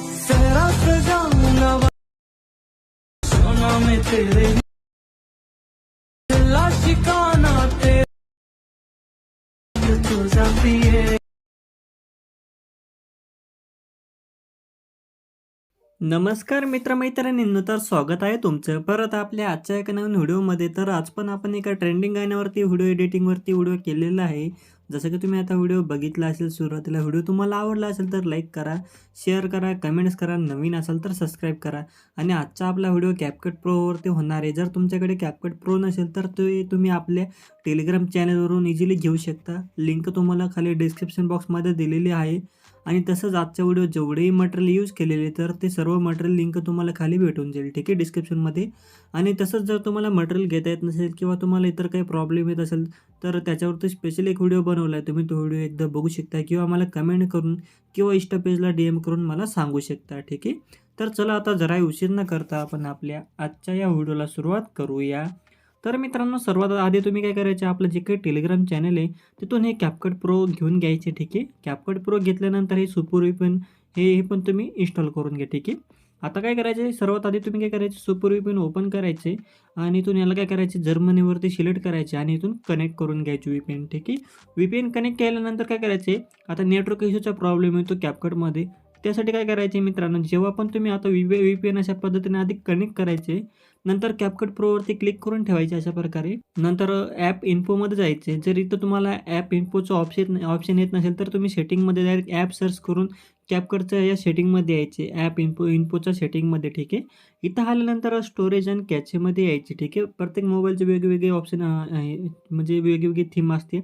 सहरा सजाऊंगा सोना में तेरे दिला ठिकाना तेरे तू जाती है। नमस्कार मित्रमैत्रिणींनो तर स्वागत आहे तुमचं. परत आपल्या आजच्या एका नवीन व्हिडिओमध्ये. तर आज पण आपण एका ट्रेंडिंग गाण्यावरती व्हिडिओ एडिटिंगवरती व्हिडिओ केलेला आहे. जसं की तुम्ही आता व्हिडिओ बघितला असेल सुरुवातीला व्हिडिओ तुम्हाला आवडला असेल तर लाईक करा शेअर करा कमेंट्स करा नवीन असाल तर सबस्क्राईब करा. आणि आजचा आपला व्हिडिओ कॅपकट प्रोवरती होणार आहे. जर तुमच्याकडे कॅपकट प्रो नसेल तर ते तुम्ही आपल्या टेलिग्राम चॅनलवरून इझिली घेऊ शकता. लिंक तुम्हाला खाली डिस्क्रिप्शन बॉक्समध्ये दिलेली आहे. आणि तसंच आजच्या व्हिडिओ जेवढेही मटेरियल यूज केलेले तर ते सर्व मटेरियल लिंक तुम्हाला खाली भेटून जाईल ठीक आहे? डिस्क्रिप्शनमध्ये आणि तसंच जर तुम्हाला मटेरियल घेता येत नसेल किंवा तुम्हाला इतर काही प्रॉब्लेम येत असेल तर त्याच्यावरती स्पेशल एक व्हिडिओ बनवला आहे तुम्ही तो व्हिडिओ एकदा बघू शकता किंवा मला कमेंट करून किंवा इंस्टा पेजला डी एम करून मला सांगू शकता ठीक आहे? तर चला आता जरा उशीर न करता आपण आपल्या आजच्या या व्हिडिओला सुरुवात करूया. तर मित्रांनो सर्वात आधी तुम्ही काय करायचे आपलं जे काही टेलिग्राम चॅनल आहे तिथून हे कॅपकट प्रो घेऊन घ्यायचे ठीक आहे? कॅपकट प्रो घेतल्यानंतर हे सुपूर्वी पण हे हे पण तुम्ही इन्स्टॉल करून घ्या ठीक आहे? आता काय करायचे सर्वात आधी तुम्ही काय करायचे सुपूर्वी पण ओपन करायचे आणि इथून याला काय करायचे जर्मनीवरती सिलेक्ट करायचे आणि इथून कनेक्ट करून घ्यायचे व्ही ठीक आहे? व्ही कनेक्ट केल्यानंतर काय करायचे आता नेटवर्क इश्यूचा प्रॉब्लेम येतो कॅपकटमध्ये त्यासाठी काय करायचे मित्रांनो जेव्हा पण तुम्ही आता वि व्ही पी एन अशा पद्धतीने आधी कनेक्ट करायचे नंतर कॅपकट प्रोवरती क्लिक करून ठेवायचे अशा प्रकारे. नंतर ॲप इन्फोमध्ये जायचे. जर इथं तुम्हाला ॲप इन्फोचं ऑप्शन ऑप्शन येत नसेल तर तुम्ही सेटिंगमध्ये डायरेक्ट ॲप सर्च करून कॅपकटच्या या सेटिंगमध्ये यायचे ॲप इन्फो इन्फोच्या सेटिंगमध्ये ठीक आहे? इथं आल्यानंतर स्टोरेज आणि कॅचेमध्ये यायचे ठीक आहे? प्रत्येक मोबाईलचे वेगवेगळे ऑप्शन म्हणजे वेगवेगळी थीम असते.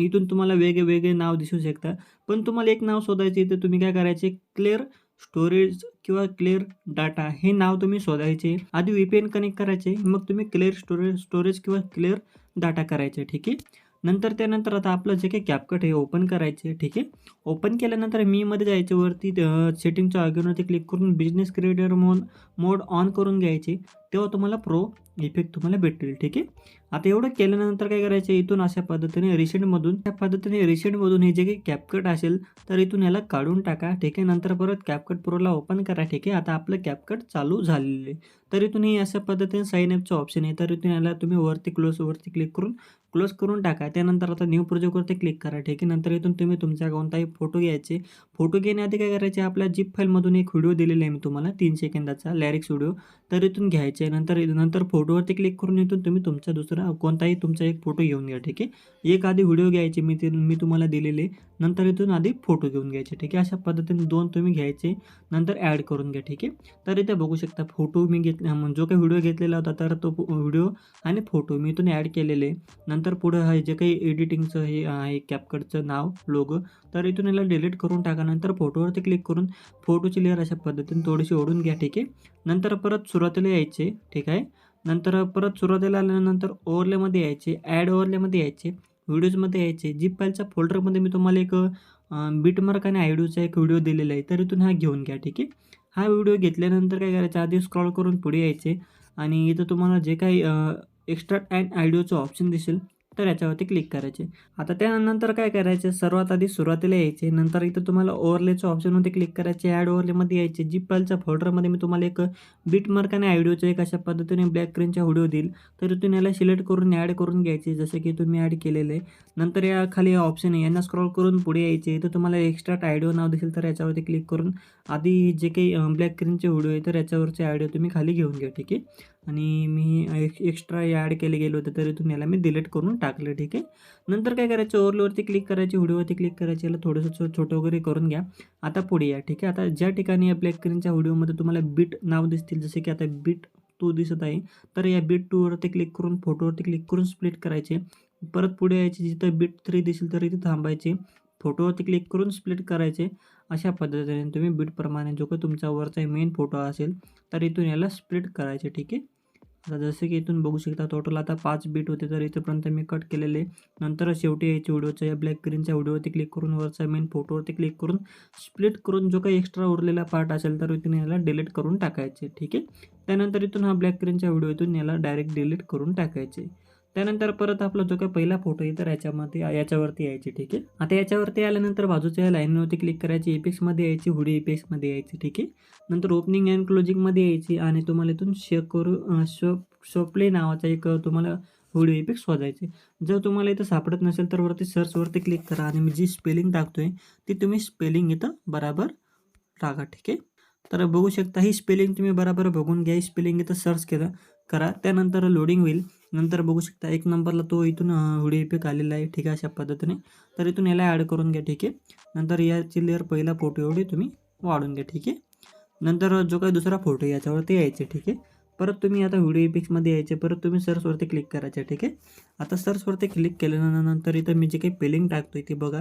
इथून तुम्हाला वेगळे वेगळे नाव दिसू शकतात. पण तुम्हाला एक नाव शोधायचे तर तुम्ही काय करायचे? क्लिअर स्टोरेज किंवा क्लिअर डाटा हे नाव तुम्ही शोधायचे. आधी व्ही पी एन कनेक्ट करायचे. मग तुम्ही क्लिअर स्टोरेज स्टोरेज किंवा क्लिअर डाटा करायचे ठीक आहे? नंतर त्यानंतर आता आपलं जे काही कॅपकट हे ओपन करायचे ठीक आहे? ओपन केल्यानंतर मीमध्ये जायचे वरती सेटिंगच्या आयकॉनवरती क्लिक करून बिझनेस क्रिएटर मोन मोड ऑन करून घ्यायचे तेव्हा तुम्हाला प्रो इफेक्ट तुम्हाला भेटेल ठीक आहे? आता एवढं केल्यानंतर काय करायचं? इथून अशा पद्धतीने रिसेंटमधून त्या पद्धतीने रिसेंटमधून हे जे काही कॅपकट असेल तर इथून याला काढून टाका ठीक आहे? नंतर परत कॅपकट प्रोला ओपन करा ठीक आहे? आता आपलं कॅपकट चालू झालेलं आहे. तर इथून हे अशा पद्धतीने साईन अपचं ऑप्शन आहे. तर इथून याला तुम्ही वरती क्लोजवरती क्लिक करून क्लोज करून टाका. त्यानंतर आता न्यू प्रोजेक्टवरती क्लिक करा. ठीक आहे? नंतर इथून तुम्ही तुमच्या कोणताही फोटो घ्यायचे. फोटो घेण्याआधी काय करायचे? आपल्या जीप फाईलमधून एक व्हिडिओ दिलेला आहे मी तुम्हाला तीन सेकंदाचा लॅरिक्स व्हिडिओ तर इथून घ्यायचे नंतर नंतर फोटोवरती क्लिक करून इथून तुम्ही तुमचा दुसरा कोणताही तुमचा एक फोटो घेऊन घ्या ठीक आहे? एक आधी व्हिडिओ घ्यायचे मी ते मी तुम्हाला दिलेले नंतर इथून आधी फोटो घेऊन घ्यायचे ठीक आहे? अशा पद्धतीने दोन तुम्ही घ्यायचे. नंतर ॲड करून घ्या ठीक आहे? तर इथे बघू शकता फोटो मी घेतला जो काही व्हिडिओ घेतलेला होता तर तो व्हिडिओ आणि फोटो मी इथून ॲड केलेले नंतर पुढं हे जे काही एडिटिंगचं हे आहे कॅपकटचं नाव लोगो तर इथून याला डिलीट करून टाका. नंतर फोटोवरती क्लिक करून फोटोची लेअर अशा पद्धतीने थोडीशी ओढून घ्या ठीक आहे? नंतर परत सुरुवातीला यायचे ठीक आहे? नंतर परत सुरुवातीला आल्यानंतर ओव्हरलेमध्ये यायचे ॲड ओव्हरलेमध्ये यायचे व्हिडिओजमध्ये यायचे जीप फाईलच्या फोल्डरमध्ये मी तुम्हाला एक बीटमार्क आणि आयडिओचा एक व्हिडिओ दिलेला आहे तर इथून हा घेऊन घ्या ठीक आहे? हा व्हिडिओ घेतल्यानंतर काय करायचं आधी स्क्रॉल करून पुढे यायचे आणि इथं तुम्हाला जे काही एक्स्ट्रा अँड आयडिओचं ऑप्शन दिसेल तर याच्यावरती क्लिक करायचे. आता त्यानंतर काय करायचे? सर्वात आधी सुरुवातीला यायचे. नंतर इथं तुम्हाला ओव्हरलेच्या ऑप्शनमध्ये क्लिक करायचे. ॲड ओव्हरलेमध्ये यायचे. जी पलच्या फोल्डरमध्ये मी तुम्हाला एक बीट मार्क आणि आयडिओचा एक अशा पद्धतीने ब्लॅक क्रीनच्या व्हिडिओ देईल. तर तुम्ही याला सिलेक्ट करून ॲड करून घ्यायचे. जसे की तुम्ही ॲड केलेलं आहे. नंतर या खाली ऑप्शन आहे. यांना स्क्रॉल करून पुढे यायचे. इथं तुम्हाला एक्स्ट्रा आयडिओ नाव दिसेल तर याच्यावरती क्लिक करून आधी जे काही ब्लॅक स्क्रीनचे व्हिडिओ आहे तर याच्यावरचे आयडिओ तुम्ही खाली घेऊन घ्या. ठीक आहे? आणि मी एक एक्स्ट्रा ॲड केले गेलो होते तरी तुम्ही याला मी डिलीट करून टाकलं ठीक आहे? नंतर काय करायचं? ओव्हरलोवरती क्लिक करायची व्हिडिओवरती क्लिक करायची याला थोडंसं छो- छोटं वगैरे करून घ्या. आता पुढे या ठीक आहे? आता ज्या ठिकाणी या ब्लॅक स्क्रीनच्या व्हिडिओमध्ये तुम्हाला बीट नाव दिसतील जसे की आता बीट टू दिसत आहे तर या बीट टूवरती क्लिक करून फोटोवरती क्लिक करून स्प्लिट करायचे. परत पुढे यायचे जिथं बीट थ्री दिसेल तर इथे थांबायचे. फोटोवरती क्लिक करून स्प्लिट करायचे. अशा पद्धतीने तुम्ही बीटप्रमाणे जो काही तुमचा वरचा मेन फोटो असेल तर इथून याला स्प्लिट करायचे ठीक आहे? आता जसं की इथून बघू शकता टोटल आता पाच बीट होते तर इथंपर्यंत मी कट केलेले. नंतर शेवटी यायचे व्हिडिओच्या या ब्लॅक ग्रीनच्या व्हिडिओवरती क्लिक करून वरचा मेन फोटोवरती क्लिक करून स्प्लिट करून जो काही एक्स्ट्रा उरलेला पार्ट असेल तर इथून याला डिलीट करून टाकायचे ठीक आहे? त्यानंतर इथून हा ब्लॅक ग्रीनच्या व्हिडिओ इथून याला डायरेक्ट डिलीट करून टाकायचे. त्यानंतर परत आपला जो काही पहिला फोटो आहे तर याच्यामध्ये याच्यावरती यायचे ठीक आहे? आता याच्यावरती आल्यानंतर बाजूच्या लाईनवरती क्लिक करायची इपेक्समध्ये यायची हुडी इपेक्समध्ये यायची ठीक आहे? नंतर ओपनिंग अँड क्लोजिंगमध्ये यायची आणि तुम्हाला इथून शे करू शो शोप्ले नावाचा एक तुम्हाला व्हिडिओ इफेक्ट शोधायचे. जर तुम्हाला इथं सापडत नसेल तर वरती सर्चवरती क्लिक करा आणि मी जी स्पेलिंग टाकतोय ती तुम्ही स्पेलिंग इथं बराबर टाका ठीक आहे? तर बघू शकता ही स्पेलिंग तुम्ही बराबर बघून घ्या ही स्पेलिंग इथं सर्च केलं करा. त्यानंतर लोडिंग होईल. नंतर बघू शकता एक नंबरला तो इथून हुडी इफेक्ट आलेला आहे ठीक आहे अशा पद्धतीने. तर इथून याला ॲड करून घ्या ठीक आहे. नंतर याची लेअर पहिला फोटो एवढी तुम्ही वाढून घ्या ठीक आहे. नंतर जो काही दुसरा फोटो याच्यावर याच्यावरती यायचे ठीक आहे. परत तुम्ही आता व्हिडिओ इफेक्ट्समध्ये यायचे परत तुम्ही सर्चवरती क्लिक करायचे ठीक आहे. आता सर्चवरती क्लिक केल्यानंतर इथं मी जे काही स्पेलिंग टाकतो ते बघा.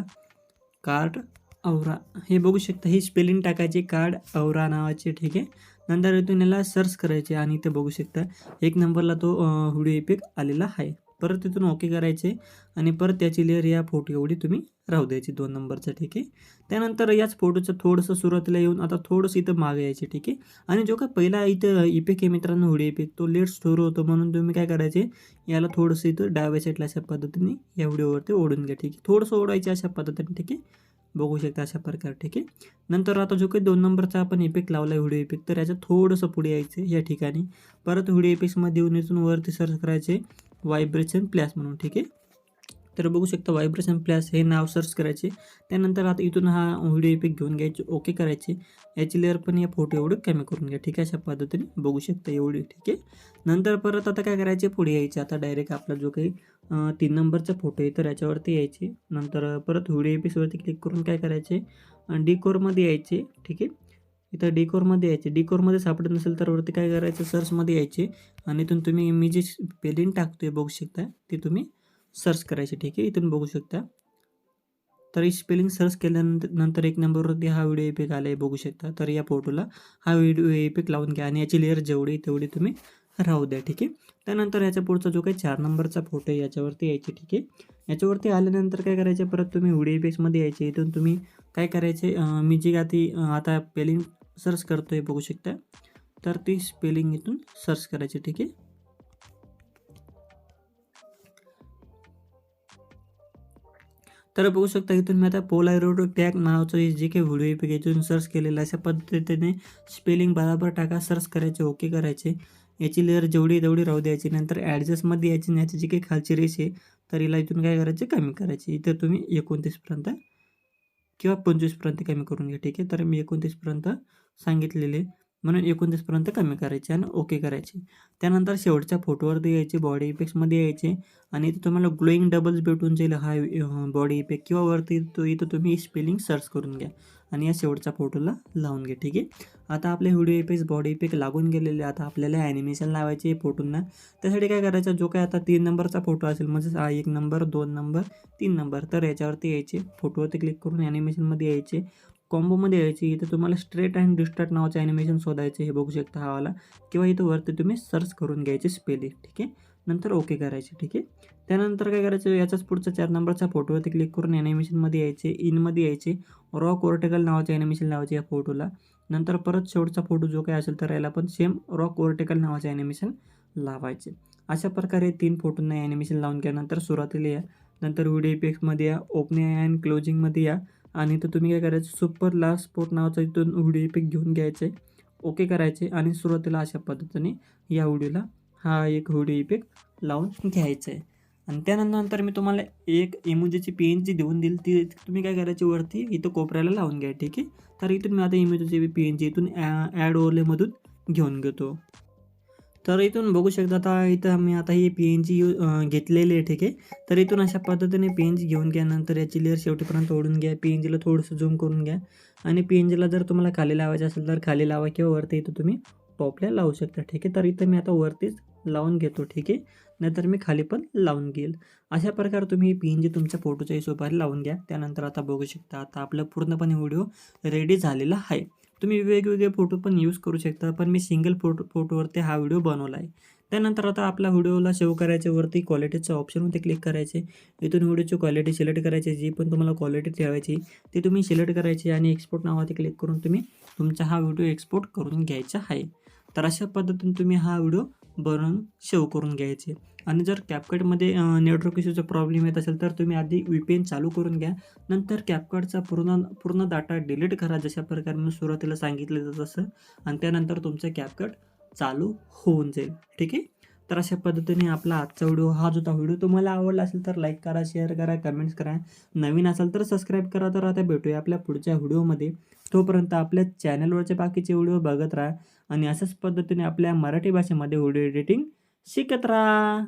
कार्ड औरा हे बघू शकता ही स्पेलिंग टाकायची कार्ड औरा नावाची ठीक आहे. नंतर इथून याला सर्च करायचे आणि इथे बघू शकता एक नंबरला तो व्हिडिओ इफेक्ट आलेला आहे. परत तिथून ओके करायचे आणि परत त्याची लेअर या फोटो एवढी तुम्ही राहू द्यायची दोन नंबरचं ठीक आहे? त्यानंतर याच फोटोचं थोडंसं सुरुवातीला येऊन आता थोडंसं इथं मागे यायचे ठीक आहे? आणि जो काय पहिला इथं इफेक्ट आहे मित्रांनो होडी इफेक्ट तो लेट स्टोर होतो म्हणून तुम्ही काय करायचे याला थोडंसं इथं डाव्या साईडला अशा पद्धतीने या व्हिडिओवरती ओढून घ्या ठीक आहे? थोडंसं ओढायचे अशा पद्धतीने ठीक आहे? बघू शकता अशा प्रकारे ठीक आहे? नंतर आता जो काही दोन नंबरचा आपण इफेक्ट लावला व्हिडिओ इफेक्ट तर याचं थोडंसं पुढे यायचं या ठिकाणी. परत व्हिडिओ इफेक्ट्समध्ये येऊन इथून वरती सर्च करायचे व्हायब्रेशन प्लॅस म्हणून ठीक आहे? तर बघू शकता व्हायब्रेशन प्लॅस हे नाव सर्च करायचे. त्यानंतर आता इथून हा व्हिडिओ इफेक्ट घेऊन घ्यायचे ओके करायचे. याची लेअर पण या फोटो एवढं कमी करून घ्या ठीक आहे? अशा पद्धतीने बघू शकता एवढी ठीक आहे? नंतर परत आता काय करायचे? पुढे यायचे. आता डायरेक्ट आपला जो काही तीन नंबरचा फोटो आहे तर याच्यावरती यायचे. नंतर परत व्हिडिओ इफेक्ट्सवरती क्लिक करून काय करायचे? डिकोरमध्ये यायचे ठीक आहे? इथं डिकोरमध्ये यायचे. डिकोरमध्ये सापडत नसेल तर वरती काय करायचं? सर्चमध्ये यायचे. आणि इथून तुम्ही मी जे टाकतो टाकतोय बघू शकता. ते तुम्ही सर्च करायचे ठीक आहे? इथून बघू शकता. तर ही स्पेलिंग सर्च केल्यानंतर नंतर एक नंबरवरती हा व्हिडिओ इफेक्ट आला आहे बघू शकता. तर या फोटोला हा व्हिडिओ इफेक्ट लावून घ्या. आणि याची लेअर जेवढी तेवढी तुम्ही राहू द्या ठीक आहे. त्यानंतर याच्या पुढचा जो काही चार नंबरचा फोटो आहे याच्यावरती यायचे ठीक आहे. याच्यावरती आल्यानंतर काय करायचे परत तुम्ही व्हिडिओ इफेक्ट्समध्ये यायचे. इथून तुम्ही काय करायचे मी जी का ती आता स्पेलिंग सर्च करतो आहे बघू शकता. तर ती स्पेलिंग इथून सर्च करायची ठीक आहे. तर बघू शकता इथून मी आता पोलायरोड टॅग नावाचं हे जे काही व्हिडिओ इफेक्ट इथून सर्च केलेलं आहे, अशा पद्धतीने स्पेलिंग बराबर टाका सर्च करायचे ओके करायचे. याची लेअर जेवढी तेवढी राहू द्यायची. नंतर ॲडजस्टमध्ये यायची आणि याची जी काही खालची रेस आहे तर हिला इथून काय करायचे? कमी करायची. इथं तुम्ही एकोणतीसपर्यंत किंवा पंचवीसपर्यंत कमी करून घ्या. ठीक आहे? तर मी एकोणतीसपर्यंत सांगितलेले. म्हणून एकोणतीसपर्यंत कमी करायचे आणि ओके करायचे. त्यानंतर शेवटच्या फोटोवरती यायचे बॉडी इफेक्ट्समध्ये यायचे आणि इथे तुम्हाला ग्लोईंग डबल्स भेटून जाईल. हा बॉडी इफेक्ट किंवा वरती तो इथं तुम्ही स्पेलिंग सर्च करून घ्या आणि या शेवटच्या फोटोला लावून घ्या ठीक आहे? आता आपले व्हिडिओ इफेक्ट्स बॉडी इफेक्ट लागून गेलेले. आता आपल्याला ॲनिमेशन लावायचे फोटोंना त्यासाठी काय करायचं? जो काय आता तीन नंबरचा फोटो असेल म्हणजे हा एक नंबर दोन नंबर तीन नंबर तर याच्यावरती यायचे. फोटोवरती क्लिक करून ॲनिमेशनमध्ये यायचे. कॉम्बोमध्ये यायची इथं तुम्हाला स्ट्रेट अँड डिस्टार्ट नावाचं ॲनिमेशन शोधायचे हे बघू शकता हा वाला. किंवा इथं वरती तुम्ही सर्च करून घ्यायचे स्पेलिंग ठीक आहे? नंतर ओके करायचे ठीक आहे? त्यानंतर काय करायचं याच्याच पुढचा चार नंबरचा फोटोवरती क्लिक करून ॲनिमेशनमध्ये यायचे इनमध्ये यायचे रॉ कोर्टिकल नावाचं ॲनिमेशन लावायचे या फोटोला नंतर परत शेवटचा फोटो जो काय असेल तर याला पण सेम रॉ कोर्टिकल नावाचं ॲनिमेशन लावायचे. अशा प्रकारे तीन फोटोंना ॲनिमेशन लावून घ्या नंतर सुरुवातीला या नंतर व्हिडिओ इफेक्टमध्ये या ओपनिंग अँड क्लोजिंगमध्ये या आणि तर तुम्ही काय करायचं? सुपर लास्ट स्पोर्ट नावाचा इथून व्हिडिओ इफेक्ट घेऊन घ्यायचे. ओके करायचे आणि सुरुवातीला अशा पद्धतीने या व्हिडिओला हा एक व्हिडिओ इफेक्ट लावून घ्यायचा. आहे आणि त्यानंतर मी तुम्हाला एक इमोजीची पी एन जी देऊन दिली ती तुम्ही काय करायची वरती इथं कोपऱ्याला लावून घ्या ठीक आहे? तर इथून मी आता इमोजीची पी एन जी इथून ॲड ओलेमधून घेऊन घेतो. तर इथून बघू शकता आता इथं मी आता ही पी एन जी घेतलेली आहे ठीक आहे? तर इथून अशा पद्धतीने पी एन जी घेऊन घ्या नंतर याची लेअर शेवटीपर्यंत ओढून घ्या. पी एन जीला थोडंसं झूम करून घ्या. आणि पी एन जीला जर तुम्हाला खाली लावायचं असेल तर खाली लावा किंवा वरती इथं तुम्ही टॉपला लावू शकता ठीक आहे? तर इथं मी आता वरतीच लावून घेतो ठीक आहे? नाहीतर मी खाली पण लावून घेईल. अशा प्रकारे तुम्ही पी एन जी तुमच्या फोटोच्या हिशोबाने लावून घ्या. त्यानंतर आता बघू शकता आता आपलं पूर्णपणे व्हिडिओ रेडी झालेला आहे. तुम्ही वेगवेगळे फोटो पण यूज करू शकता पण मी सिंगल फोटो फोटोवरती हा व्हिडिओ बनवला आहे. त्यानंतर आता आपला व्हिडिओला सेव्ह करायच्यावरती वरती ऑप्शनवरती क्लिक करायचे. इथून व्हिडिओची क्वालिटी सिलेक्ट करायची जी पण तुम्हाला क्वालिटी ठेवायची ती तुम्ही सिलेक्ट करायची आणि एक्सपोर्ट नावावरती क्लिक करून तुम्ही तुमचा हा व्हिडिओ एक्सपोर्ट करून घ्यायचा आहे. तर अशा पद्धतीने तुम्ही हा व्हिडिओ बनवून सेव्ह करून घ्यायचे. आणि जर कॅपकटमध्ये नेटवर्क इश्यूचा प्रॉब्लेम येत असेल तर तुम्ही आधी व्ही पी एन चालू करून घ्या. नंतर कॅपकटचा पूर्ण पूर्ण डाटा डिलीट करा जशा प्रकारे मी सुरुवातीला सांगितलं तसं. आणि त्यानंतर तुमचं कॅपकट चालू होऊन जाईल. ठीक आहे? तर अशा पद्धतीने आपला आजचा व्हिडिओ हा जो होता व्हिडिओ तुम्हाला आवडला असेल तर लाईक करा शेअर करा कमेंट्स करा. नवीन असाल तर सबस्क्राईब करा तर आता भेटूया आपल्या पुढच्या व्हिडिओमध्ये. तोपर्यंत आपल्या चॅनलवरचे बाकीचे व्हिडिओ बघत राहा. आणि अशाच पद्धतीने आपल्या मराठी भाषेमध्ये व्हिडिओ एडिटिंग शिकत राहा.